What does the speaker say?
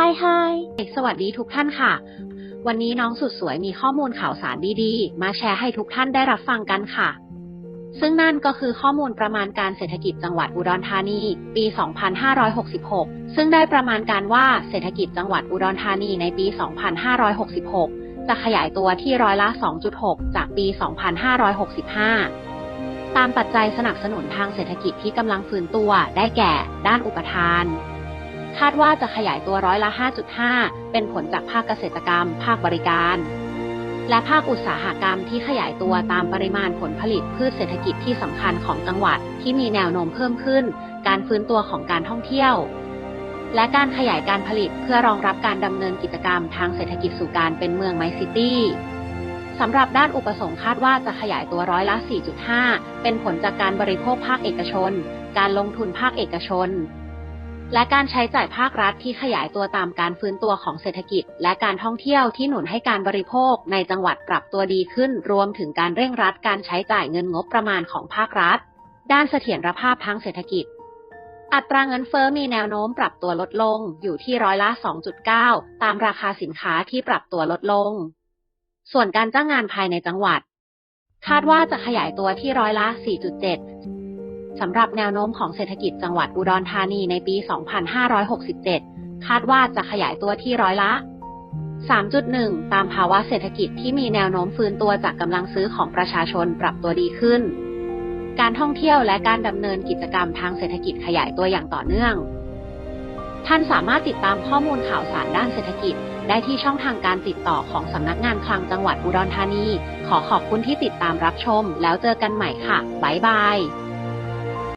Hi Hi สวัสดีทุกท่านค่ะ วันนี้น้องสุดสวยมีข้อมูลข่าวสารดีๆ มาแชร์ให้ทุกท่านได้รับฟังกันค่ะ ซึ่งนั่นก็คือข้อมูลประมาณการเศรษฐกิจจังหวัดอุดรธานี ปี 2566 ซึ่งได้ประมาณการว่าเศรษฐกิจจังหวัดอุดรธานีในปี 2566 จะขยายตัวที่ร้อยละ 2.6 จากปี 2565ตามปัจจัยสนับสนุนทางเศรษฐกิจที่กำลังฟื้นตัวได้แก่ ด้านอุปทาน คาดว่าจะขยายตัวร้อยละ 5.5 เป็นผลจากภาคเกษตรกรรม ภาคบริการ และภาคอุตสาหกรรมที่ขยายตัวตามปริมาณผลผลิตพืชเศรษฐกิจที่สำคัญของจังหวัดที่มีแนวโน้มเพิ่มขึ้น การฟื้นตัวของการท่องเที่ยว และการขยายการผลิตเพื่อรองรับการดำเนินกิจกรรมทางเศรษฐกิจสู่การเป็นเมืองไมซิตี้สำหรับด้านอุปสงค์คาดว่าจะขยายตัวร้อยละ 4.5 เป็นผลจากการบริโภคภาคเอกชน การลงทุนภาคเอกชน และการใช้จ่ายภาครัฐที่ขยายตัวตามการฟื้นตัวของเศรษฐกิจ และการท่องเที่ยวที่หนุนให้การบริโภคในจังหวัดปรับตัวดีขึ้น รวมถึงการเร่งรัดการใช้จ่ายเงินงบประมาณของภาครัฐ ด้านเสถียรภาพทางเศรษฐกิจ อัตราเงินเฟอ้อมีแนวโน้มปรับตัวลดลงอยู่ที่ร้อยละ 2.9 ตามราคาสินค้าที่ปรับตัวลดลง ส่วนการจ้างงานภายในจังหวัด คาดว่าจะขยายตัวที่ร้อยละ 4.7 สำหรับแนวโน้มของเศรษฐกิจจังหวัดอุดรธานีในปี 2567 คาดว่าจะขยายตัวที่ร้อยละ 3.1 ตามภาวะเศรษฐกิจที่มีแนวโน้มฟื้นตัวจากกำลังซื้อของประชาชนปรับตัวดีขึ้น การท่องเที่ยวและการดำเนินกิจกรรมทางเศรษฐกิจขยายตัวอย่างต่อเนื่อง ท่านสามารถติดตามข้อมูลข่าวสารด้านเศรษฐกิจได้ที่ช่องทางการติดต่อของสำนักงานคลังจังหวัดอุดรธานี ขอขอบคุณที่ติดตามรับชม แล้วเจอกันใหม่ค่ะ บ๊ายบาย